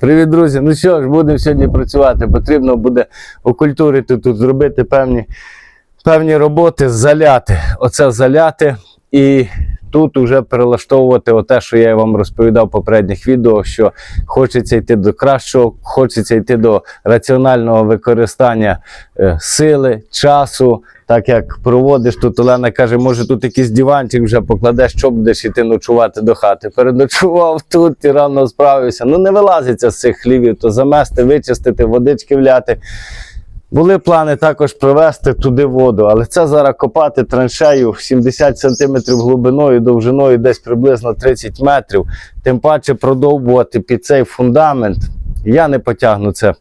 Привіт, друзі! Ну що ж, будемо сьогодні працювати. Потрібно буде окультурити тут, зробити певні, певні роботи, заляти. Оце заляти і тут вже перелаштовувати те, що я вам розповідав в попередніх відео, що хочеться йти до кращого, хочеться йти до раціонального використання е, сили, часу. Так як проводиш тут, Олена каже, може тут якийсь диванчик вже покладеш, що будеш іти ночувати до хати. Переночував тут і рано справився. Ну не вилазиться з цих хлівів, то замести, вичистити, водички вляти. Були плани також привезти туди воду, але це зараз копати траншею 70 см глибиною, довжиною десь приблизно 30 метрів. Тим паче продовбувати під цей фундамент. Я не потягну це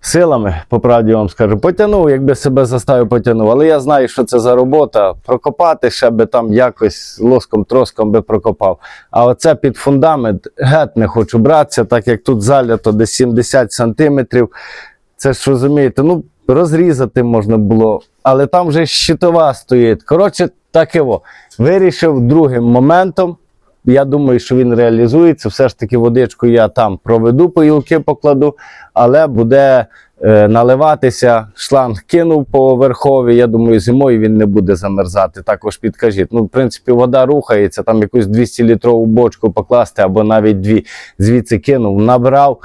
силами, по правді вам скажу. Потягнув, якби себе заставив, потягнув. Але я знаю, що це за робота. Прокопати ще би там якось лоском, троском би прокопав. А оце під фундамент геть не хочу братися, так як тут залято десь 70 сантиметрів. Це ж розумієте, ну розрізати можна було, але там вже щитова стоїть. Коротше, так і. Вирішив другим моментом. Я думаю, що він реалізується. Все ж таки, водичку я там проведу, поїлки покладу, але буде е, наливатися. Шланг кинув по верхові. Я думаю, зимою він не буде замерзати. Також підкажіть. Ну, в принципі, вода рухається, там якусь 200 літрову бочку покласти або навіть дві. Звідси кинув, набрав.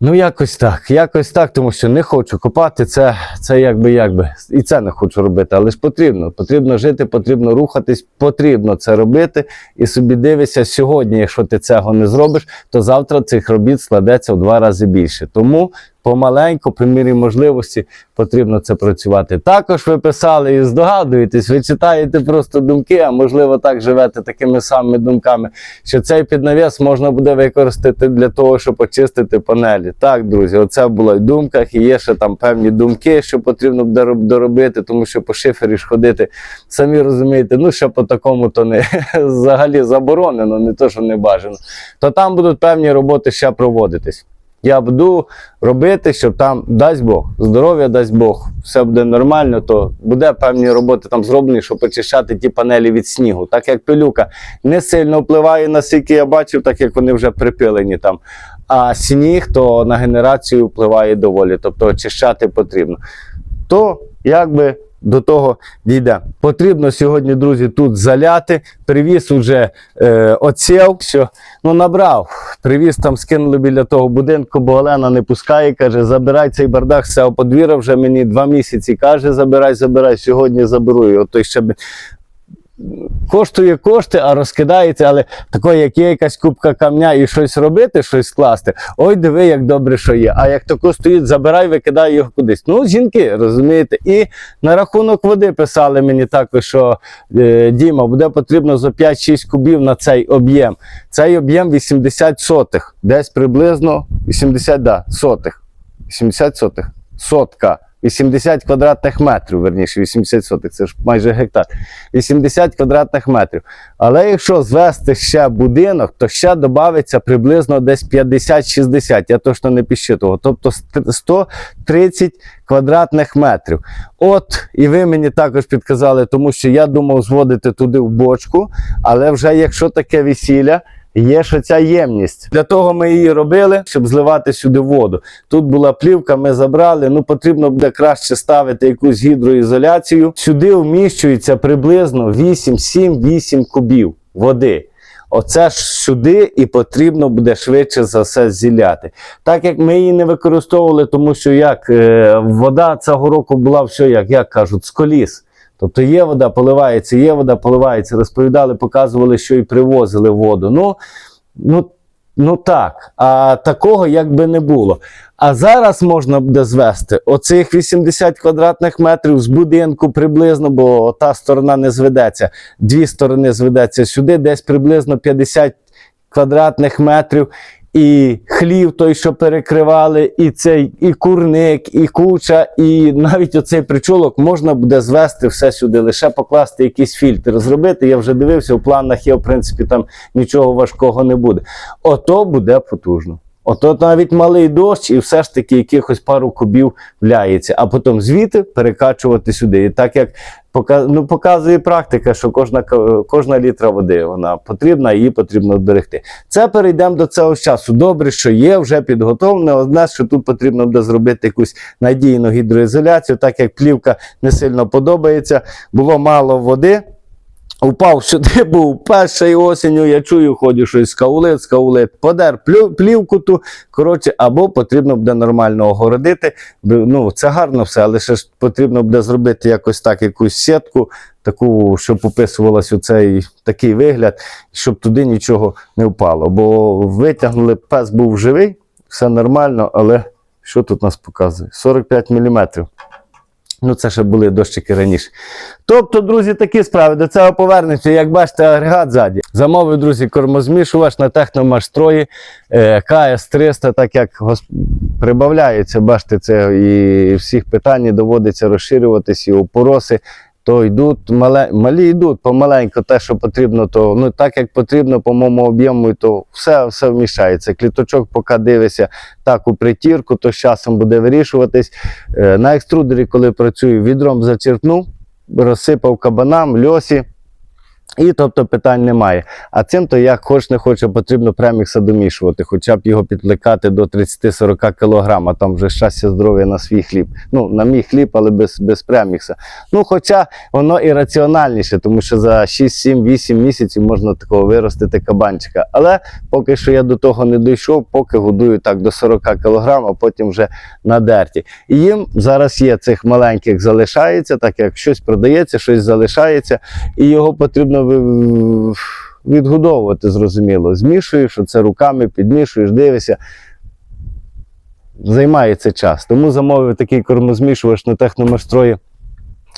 Ну, якось так, якось так, тому що не хочу копати, це, це якби якби. І це не хочу робити, але ж потрібно. Потрібно жити, потрібно рухатись, потрібно це робити. І собі дивишся, сьогодні, якщо ти цього не зробиш, то завтра цих робіт складеться в два рази більше. Тому помаленьку, при мірі можливості, потрібно це працювати. Також ви писали і здогадуєтесь, ви читаєте просто думки, а можливо так живете такими самими думками, що цей піднавіс можна буде використати для того, щоб очистити панелі. Так, друзі, оце було в думках, і є ще там певні думки, що потрібно доробити, тому що по шифері ж ходити, самі розумієте, ну що по такому, то не взагалі заборонено, не то, що не бажано. То там будуть певні роботи ще проводитись. Я буду робити, щоб там дасть Бог, здоров'я дасть Бог, все буде нормально, то буде певні роботи там зроблені, щоб очищати ті панелі від снігу. Так як пилюка не сильно впливає, наскільки я бачив, так як вони вже припилені там. А сніг то на генерацію впливає доволі, тобто очищати потрібно. То якби до того дійде. Потрібно сьогодні, друзі, тут заляти. Привіз уже е, оцєв, що ну набрав. Привіз там, скинули біля того будинку, бо Олена не пускає, каже, забирай цей бардак з цього подвір'я вже мені два місяці. Каже, забирай, забирай. Сьогодні заберу. І от ще коштує кошти, а розкидається, але такої, як є якась кубка камня і щось робити, щось скласти. Ой, диви, як добре, що є. А як тако стоїть, забирай, викидай його кудись. Ну, жінки, розумієте. І на рахунок води писали мені також, що е, Діма, буде потрібно за 5-6 кубів на цей об'єм. Цей об'єм 80 сотих, десь приблизно 80 да, сотих. 80 сотих. Сотка. 80 квадратних метрів, верніше, 80 сотих, це ж майже гектар. 80 квадратних метрів. Але якщо звести ще будинок, то ще додається приблизно десь 50-60. Я точно не підсчитував. Тобто 130 квадратних метрів. От, і ви мені також підказали, тому що я думав зводити туди в бочку, але вже якщо таке весілля. Є ж оця ємність. Для того ми її робили, щоб зливати сюди воду. Тут була плівка, ми забрали. Ну потрібно буде краще ставити якусь гідроізоляцію. Сюди вміщується приблизно 8, 7, 8 кубів води. Оце ж сюди і потрібно буде швидше за все зіляти. Так як ми її не використовували, тому що як е, вода цього року була все, як, як кажуть, з коліс. Тобто є вода, поливається, є вода, поливається. Розповідали, показували, що і привозили воду. Ну, ну, ну так, а такого якби не було. А зараз можна буде звести оцих 80 квадратних метрів з будинку приблизно, бо та сторона не зведеться. Дві сторони зведеться сюди, десь приблизно 50 квадратних метрів. І хлів той, що перекривали, і цей, і курник, і куча, і навіть оцей причолок можна буде звести все сюди, лише покласти якийсь фільтр, зробити. Я вже дивився, у планах є, в принципі, там нічого важкого не буде. Ото буде потужно. Ото навіть малий дощ, і все ж таки якихось пару кубів вляється, а потім звідти перекачувати сюди. І так як ну, показує практика, що кожна, кожна літра води вона потрібна, її потрібно зберегти. Це перейдемо до цього часу. Добре, що є, вже підготовлене. Одне, що тут потрібно буде зробити якусь надійну гідроізоляцію, так як плівка не сильно подобається, було мало води. Упав сюди, був першою осінню, я чую, ходю щось скаулит, скаулит, подер плівку ту. Коротше, або потрібно буде нормально огородити. Ну, це гарно все, але ще ж потрібно буде зробити якось так якусь сітку, таку, щоб описувалась у цей такий вигляд, щоб туди нічого не впало. Бо витягнули, пес був живий, все нормально, але що тут нас показує? 45 міліметрів. Ну, це ще були дощики раніше. Тобто, друзі, такі справи. До цього повернемося. Як бачите, агрегат ззаді. Замовив, друзі, кормозмішувач на техномаштрої е, КС-300, так як прибавляється, бачите, це і всіх питань доводиться розширюватись, і опороси. То йдуть мале... малі йдуть помаленьку, те, що потрібно, то ну так як потрібно по моєму об'єму, то все, все вмішається. Кліточок, поки дивишся так у притірку, то з часом буде вирішуватись. Е, На екструдері, коли працюю, відром зачерпнув, розсипав кабанам, льосі. І тобто питань немає. А цим то як хоч не хоче, потрібно премікса домішувати, хоча б його підплекати до 30-40 кг, а там вже щастя здоров'я на свій хліб. Ну, на мій хліб, але без, без премікса. Ну, хоча воно і раціональніше, тому що за 6, 7, 8 місяців можна такого виростити кабанчика. Але поки що я до того не дійшов, поки годую так до 40 кг, а потім вже надерті. І їм зараз є цих маленьких залишається, так як щось продається, щось залишається, і його потрібно ви- відгодовувати, зрозуміло. Змішуєш, це руками підмішуєш, дивишся. Займає це час. Тому замовив такий кормозмішувач на техномаштрої.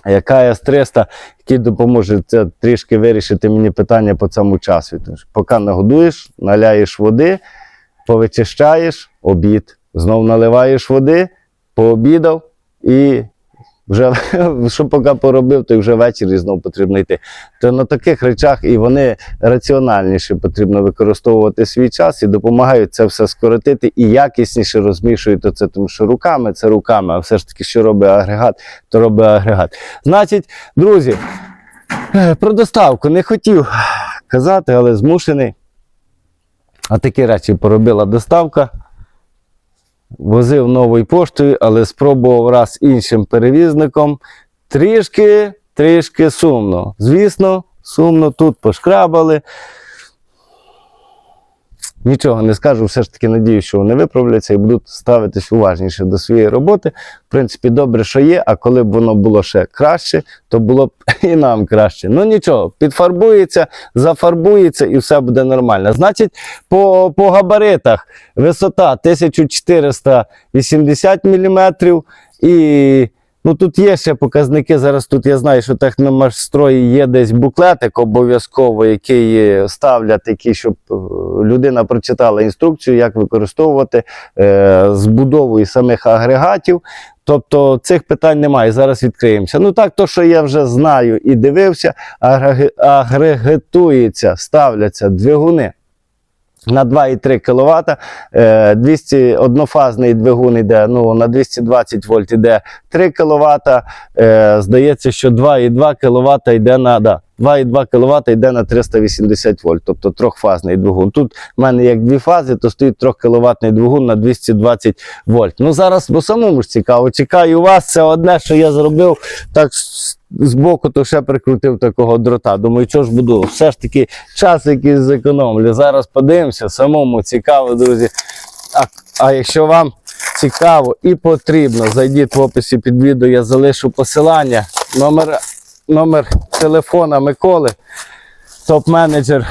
Яка С300, який допоможе це трішки вирішити мені питання по цьому часу. Що Поки нагодуєш, наляєш води, повичищаєш, обід, знов наливаєш води, пообідав і вже що поки поробив, то вже ввечері знов потрібно йти. То на таких речах і вони раціональніше потрібно використовувати свій час і допомагають це все скоротити і якісніше розмішують це, тому що руками це руками, а все ж таки, що робить агрегат, то робить агрегат. Значить, друзі, е, про доставку не хотів казати, але змушений. А такі речі поробила доставка. Возив новою поштою, але спробував раз іншим перевізником. Трішки, трішки сумно. Звісно, сумно тут пошкрабали. Нічого не скажу, все ж таки надію, що вони виправляться і будуть ставитись уважніше до своєї роботи. В принципі, добре, що є, а коли б воно було ще краще, то було б і нам краще. Ну нічого, підфарбується, зафарбується і все буде нормально. Значить, по, по габаритах висота 1480 мм і Ну тут є ще показники. Зараз тут я знаю, що техномашстрої є десь буклетик обов'язково, який ставлять, який, щоб е, людина прочитала інструкцію, як використовувати е, збудову самих агрегатів. Тобто цих питань немає. Зараз відкриємося. Ну так, то, що я вже знаю і дивився, агрегатується, ставляться двигуни. На 2,3 кВт, е, 200 однофазний двигун йде, ну, на 220 вольт йде 3 кВт, здається, що 2,2 кВт йде на, да, 2,2 кВт йде на 380 вольт, тобто трьохфазний двигун. Тут в мене як дві фази, то стоїть 3 кВт двигун на 220 вольт. Ну зараз бо самому ж цікаво, чекаю вас, це одне, що я зробив так збоку, то ще прикрутив такого дрота. Думаю, що ж буду, все ж таки час якийсь зекономлю. Зараз подивимося, самому цікаво, друзі. А, а якщо вам цікаво і потрібно, зайдіть в описі під відео, я залишу посилання, номер, номер телефона Миколи, топ-менеджер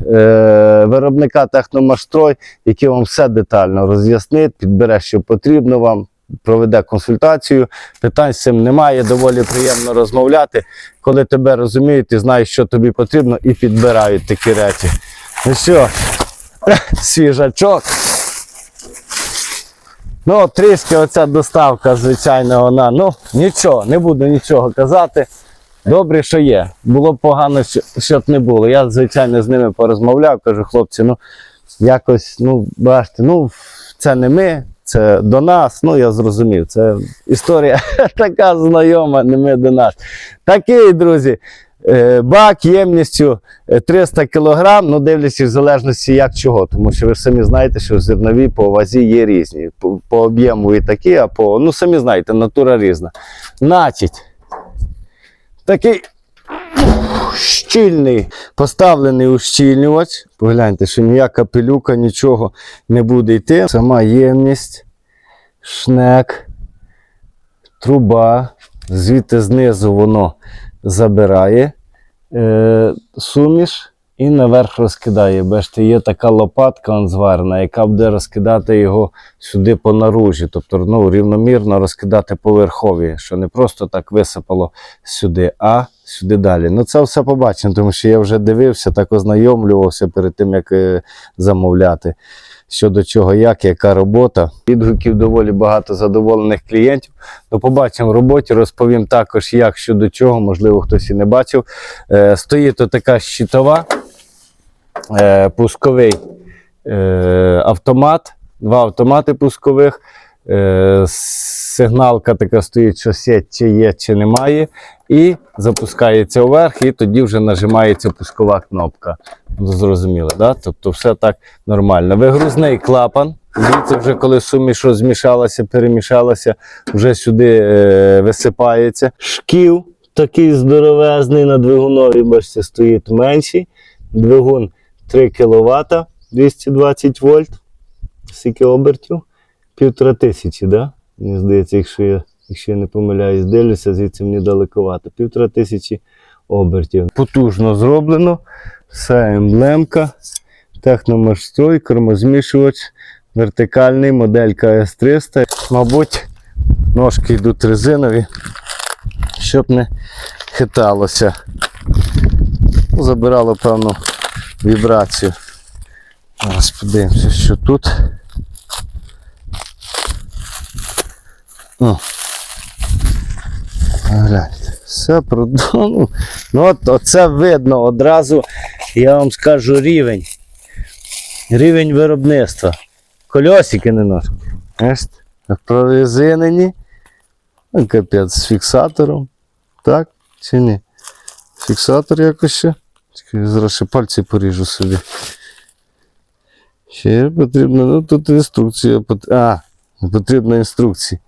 е, виробника Техномаштрой, який вам все детально роз'яснить, підбере, що потрібно вам, проведе консультацію. Питань з цим немає, доволі приємно розмовляти. Коли тебе розуміють, ти знаєш, що тобі потрібно, і підбирають такі речі. Ну що, свіжачок. Ну, трішки оця доставка, звичайно, вона. Ну, нічого, не буду нічого казати. Добре, що є. Було б погано, що- щоб не було. Я, звичайно, з ними порозмовляв, кажу, хлопці, ну якось, ну, бачите, ну, це не ми, це до нас. Ну, я зрозумів. Це історія така знайома, не ми до нас. Такий, друзі. е, Бак ємністю е, 300 кг, ну дивлячись в залежності як чого, тому що ви самі знаєте, що зернові по вазі є різні. По, по об'єму і такі, а по, ну самі знаєте, натура різна. Значить, такий щільний, поставлений ущільнювач. Погляньте, що ніяка пилюка, нічого не буде йти. Сама ємність, шнек, труба. Звідти знизу воно забирає е, суміш і наверх розкидає. Бачите, є така лопатка он зварена, яка буде розкидати його сюди по наружі, тобто ну, рівномірно розкидати по верхові, що не просто так висипало сюди, а сюди далі. Ну це все побачимо, тому що я вже дивився, так ознайомлювався перед тим, як е, замовляти. Щодо чого, як, яка робота. Відгуків доволі багато задоволених клієнтів. Ну, побачимо в роботі, розповім також, як щодо чого, можливо, хтось і не бачив. Е, стоїть така щитова, е, пусковий е, автомат, два автомати пускових. Е, сигналка така стоїть, що сеть чи є, чи немає. І запускається вверх, і тоді вже нажимається пускова кнопка. Ну, Зрозуміло, да? тобто все так нормально. Вигрузний клапан. Звідси вже коли суміш розмішалася, перемішалася, вже сюди е, висипається. Шків такий здоровезний на двигунові, бачите, стоїть менший. Двигун 3 кВт, 220 вольт. Скільки обертів? Півтора тисячі, да? Мені здається, якщо я, якщо я не помиляюсь, дивлюся, звідси мені далековато. Півтора тисячі обертів. Потужно зроблено. Все емблемка, техномашстрой, кормозмішувач, вертикальний, моделька S300. Мабуть, ножки йдуть резинові, щоб не хиталося. Забирало певну вібрацію. Зараз подивимося, що тут. О. Гляньте, все продумано. Ну, от, оце видно одразу, я вам скажу рівень. Рівень виробництва. Кольосики не ножки. Прорезинені. Ну, капець з фіксатором. Так? Чи ні? Фіксатор якось ще. Зараз ще пальці поріжу собі. Ще потрібно, ну тут інструкція. А, потрібна інструкція.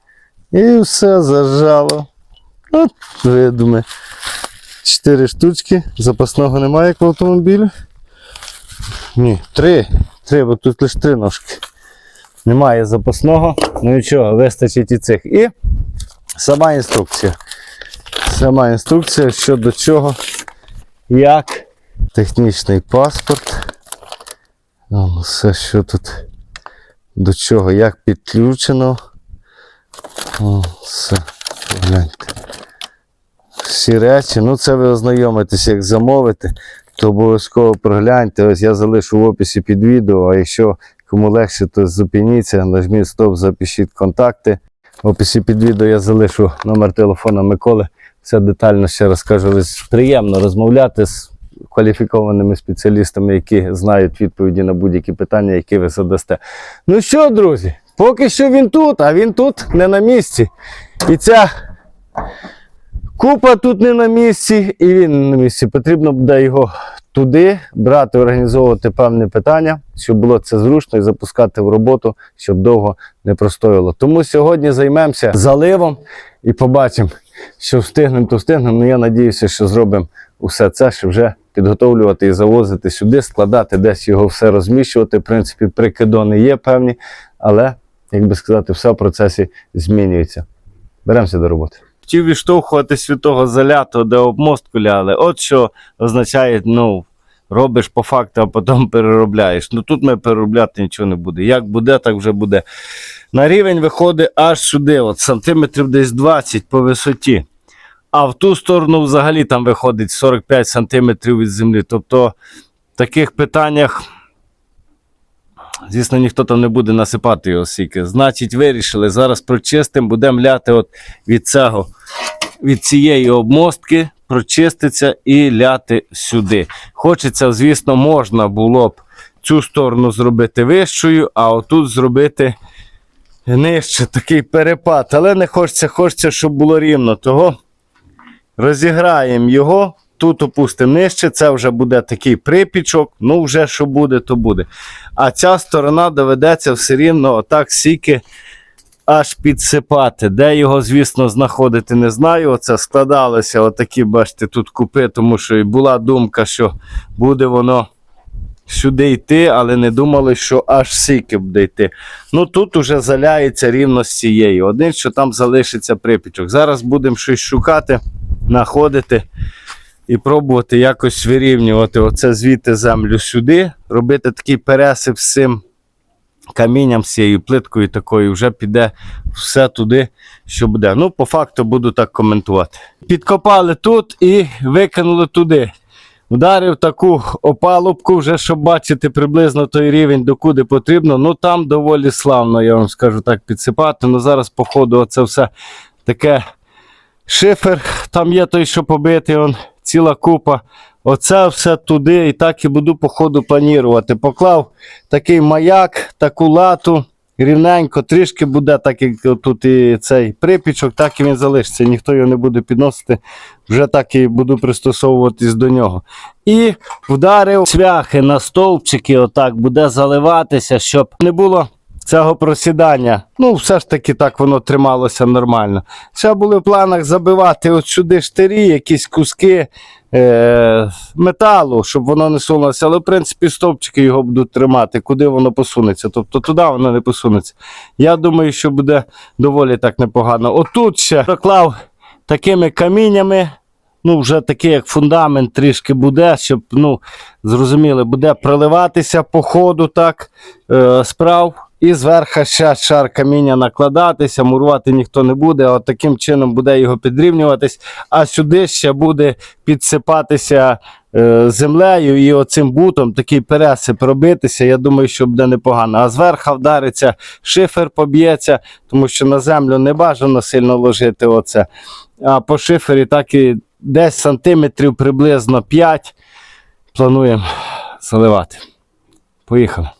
І все зажало. От, видуме. Чотири штучки. Запасного немає як в автомобілі. Ні, три. Три, бо тут лише три ножки. Немає запасного. Ну нічого, вистачить і цих. І сама інструкція. Сама інструкція щодо чого, як технічний паспорт. Ну, все, що тут до чого, як підключено. О, все, гляньте. Всі речі, ну це ви ознайомитесь, як замовити, то обов'язково прогляньте. Ось я залишу в описі під відео, а якщо кому легше, то зупиніться, нажміть стоп, запишіть контакти. В описі під відео я залишу номер телефона Миколи. Все детально ще розкажу. Ось Приємно розмовляти з кваліфікованими спеціалістами, які знають відповіді на будь-які питання, які ви задасте. Ну що, друзі, поки що він тут, а він тут не на місці. І ця купа тут не на місці, і він не на місці. Потрібно буде його туди брати, організовувати певні питання, щоб було це зручно і запускати в роботу, щоб довго не простояло. Тому сьогодні займемося заливом і побачимо, що встигнемо, то встигнемо. Ну я надіюся, що зробимо усе це, щоб вже підготовлювати і завозити сюди, складати, десь його все розміщувати. В принципі, прикидони є певні, але, як би сказати, все в процесі змінюється. Беремося до роботи. Хотів відштовхуватись від того залятого, де обмостку ляли. От що означає, ну, робиш по факту, а потім переробляєш. Ну тут ми переробляти нічого не буде. Як буде, так вже буде. На рівень виходить аж сюди, от сантиметрів десь 20 по висоті. А в ту сторону взагалі там виходить 45 сантиметрів від землі. Тобто в таких питаннях, звісно, ніхто там не буде насипати його стільки. Значить, вирішили, зараз прочистимо, будемо ляти от від цього, від цієї обмостки, прочиститься і ляти сюди. Хочеться, звісно, можна було б цю сторону зробити вищою, а отут зробити нижче такий перепад. Але не хочеться, хочеться, щоб було рівно. Того розіграємо його. Тут опустимо нижче, це вже буде такий припічок. Ну, вже що буде, то буде. А ця сторона доведеться все рівно отак сіки аж підсипати. Де його, звісно, знаходити, не знаю. Оце складалося отакі, бачите, тут купи, тому що і була думка, що буде воно сюди йти, але не думали, що аж сіки буде йти. Ну тут уже заляється рівно з цією. Один, що там залишиться припічок. Зараз будемо щось шукати, знаходити і пробувати якось вирівнювати оце звідти землю сюди, робити такий пересип з цим камінням, з цією плиткою такою, вже піде все туди, що буде. Ну, по факту буду так коментувати. Підкопали тут і викинули туди. Вдарив таку опалубку, вже щоб бачити приблизно той рівень, докуди потрібно. Ну там доволі славно, я вам скажу так, підсипати. Ну зараз, по ходу, це все таке шифер. Там є той, що побитий, он, ціла купа. Оце все туди і так і буду по ходу планувати. Поклав такий маяк, таку лату. Рівненько, трішки буде, так як тут і цей припічок, так і він залишиться. Ніхто його не буде підносити. Вже так і буду пристосовуватись до нього. І вдарив цвяхи на стовпчики, отак буде заливатися, щоб не було цього просідання. Ну, все ж таки так воно трималося нормально. Ще були в планах забивати от сюди штирі, якісь куски е- металу, щоб воно не сунулося. Але в принципі стовпчики його будуть тримати, куди воно посунеться. Тобто туди воно не посунеться. Я думаю, що буде доволі так непогано. Отут ще проклав такими каміннями. Ну, вже такий, як фундамент трішки буде, щоб, ну, зрозуміли, буде проливатися по ходу так, е, справ. І зверху ще шар каміння накладатися, мурувати ніхто не буде. От таким чином буде його підрівнюватись, а сюди ще буде підсипатися е, землею і оцим бутом такий пересип робитися. Я думаю, що буде непогано. А зверху вдариться шифер, поб'ється, тому що на землю не бажано сильно ложити оце. А по шифері так і десь сантиметрів приблизно 5 плануємо заливати. Поїхали.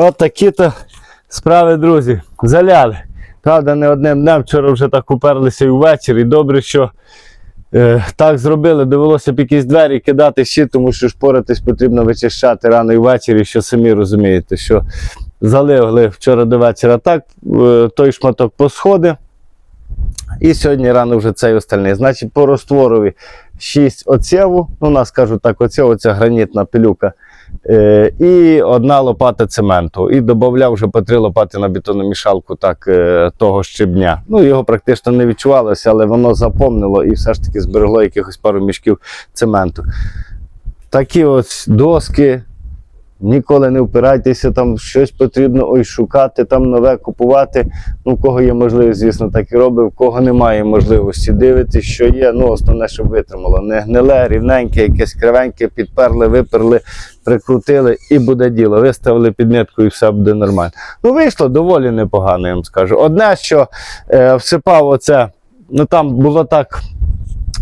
От такі-то справи, друзі. Заляли. Правда, не одним днем. Вчора вже так уперлися і ввечері. Добре, що е, так зробили. Довелося б якісь двері кидати ще, тому що шпоритись потрібно вичищати рано і ввечері, що самі розумієте, що заливали вчора до вечора так, е, той шматок по сходи. І сьогодні рано вже цей остальний. Значить, по розтворові 6 оцєву, ну, у нас кажуть так, оцєву, ця гранітна пилюка. Е, і одна лопата цементу. І додавав вже по три лопати на бетономішалку так, е, того щебня. Ну, його практично не відчувалося, але воно запомнило і все ж таки зберегло якихось пару мішків цементу. Такі ось доски. Ніколи не впирайтеся, там щось потрібно ой, шукати, там нове купувати. Ну, в кого є можливість, звісно, так і робить, в кого немає можливості. Дивитись, що є. Ну, основне, щоб витримало. Не гниле, рівненьке, якесь кривеньке, підперли, виперли, прикрутили і буде діло. Виставили піднитку і все буде нормально. Ну, вийшло доволі непогано, я вам скажу. Одне, що е, всипав оце, ну там було так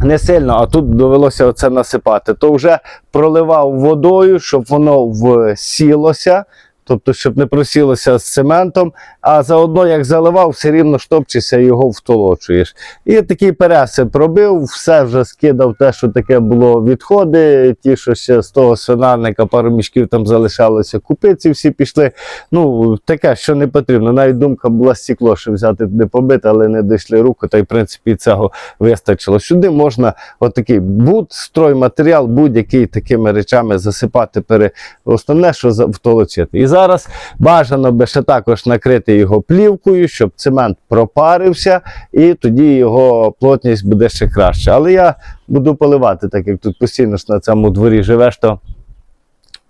не сильно, а тут довелося оце насипати. То вже проливав водою, щоб воно всілося. Тобто, щоб не просілося з цементом, а заодно як заливав, все рівно штопчешся його втолочуєш. І такий пересип пробив, все вже скидав те, що таке було відходи, ті, що ще з того свинарника, пару мішків там залишалося, купиці всі пішли. Ну, таке, що не потрібно. Навіть думка була стекло, щоб взяти туди побити, але не дійшли руку, та й в принципі цього вистачило. Сюди можна отакий буд, стройматеріал, будь-який такими речами засипати пере... Основне, що втолочити. І зараз бажано би ще також накрити його плівкою, щоб цемент пропарився, і тоді його плотність буде ще краще. Але я буду поливати, так як тут постійно на цьому дворі живеш, то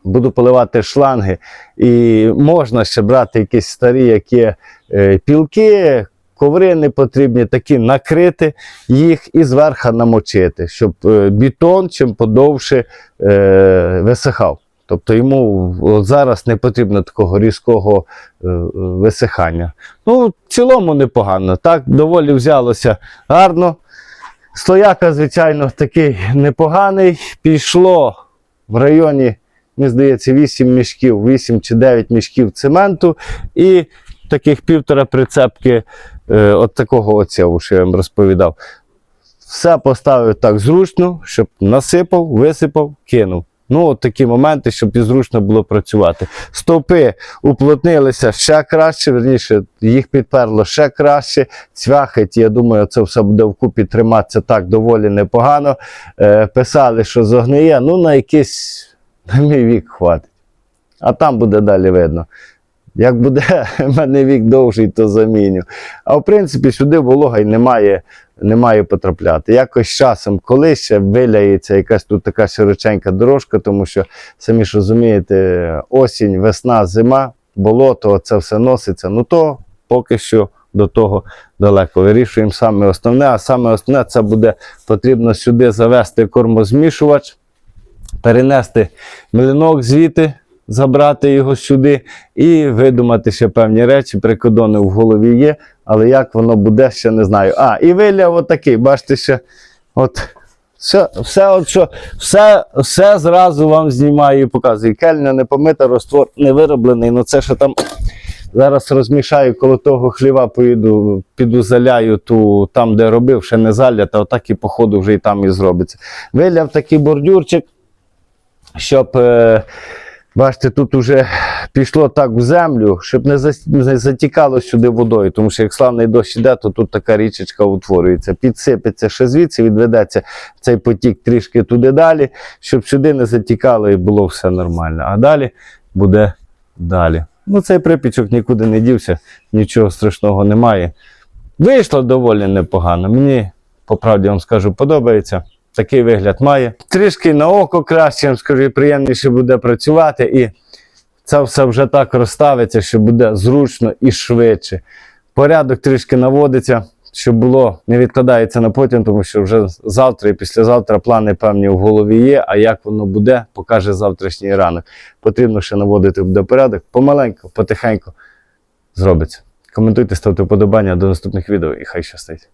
буду поливати шланги. І можна ще брати якісь старі які е, пілки. Коври не потрібні, такі накрити їх і зверху намочити, щоб е, бетон чим подовше е, висихав. Тобто йому зараз не потрібно такого різкого е, е, висихання. Ну, в цілому непогано. Так, доволі взялося гарно. Стояка, звичайно, такий непоганий. Пішло в районі, мені здається, 8 мішків, 8 чи 9 мішків цементу і таких півтора прицепки е, от такого оцього, що я вам розповідав. Все поставив так зручно, щоб насипав, висипав, кинув. Ну, от такі моменти, щоб і зручно було працювати. Стопи уплотнилися ще краще, верніше, їх підперло ще краще. Цвяхить, я думаю, це все буде вкупі триматися так доволі непогано. Е, писали, що зогниє, ну на якийсь на мій вік хватить. А там буде далі видно. Як буде в мене вік довший, то заміню. А в принципі, сюди волога й немає, немає потрапляти. Якось часом, коли ще виляється якась тут така широченька дорожка, тому що, самі ж розумієте, осінь, весна, зима, болото, це все носиться. Ну то поки що до того далеко. Вирішуємо саме основне, а саме основне це буде потрібно сюди завести кормозмішувач, перенести млинок звідти, забрати його сюди і видумати ще певні речі. Прикордони в голові є, але як воно буде, ще не знаю. А, і виляв отакий, бачите, ще от. Все, все, от що, все, все зразу вам знімаю і показую. Кельня не помита, роствор не вироблений. Ну це що там зараз розмішаю коло того хліва, поїду, піду заляю ту, там, де робив, ще не залята, отак і по ходу вже і там і зробиться. Виляв такий бордюрчик, щоб. Е, Бачите, тут вже пішло так в землю, щоб не затікало сюди водою, тому що як славний дощ іде, то тут така річечка утворюється. Підсипеться ще звідси, відведеться цей потік трішки туди далі, щоб сюди не затікало і було все нормально. А далі буде далі. Ну, цей припічок нікуди не дівся, нічого страшного немає. Вийшло доволі непогано. Мені, по правді вам скажу, подобається. Такий вигляд має. Трішки на око краще, скажу, приємніше буде працювати. І це все вже так розставиться, що буде зручно і швидше. Порядок трішки наводиться, щоб було, не відкладається на потім, тому що вже завтра і післязавтра плани певні в голові є. А як воно буде, покаже завтрашній ранок. Потрібно ще наводити буде порядок. Помаленьку, потихеньку зробиться. Коментуйте, ставте вподобання до наступних відео і хай щастить.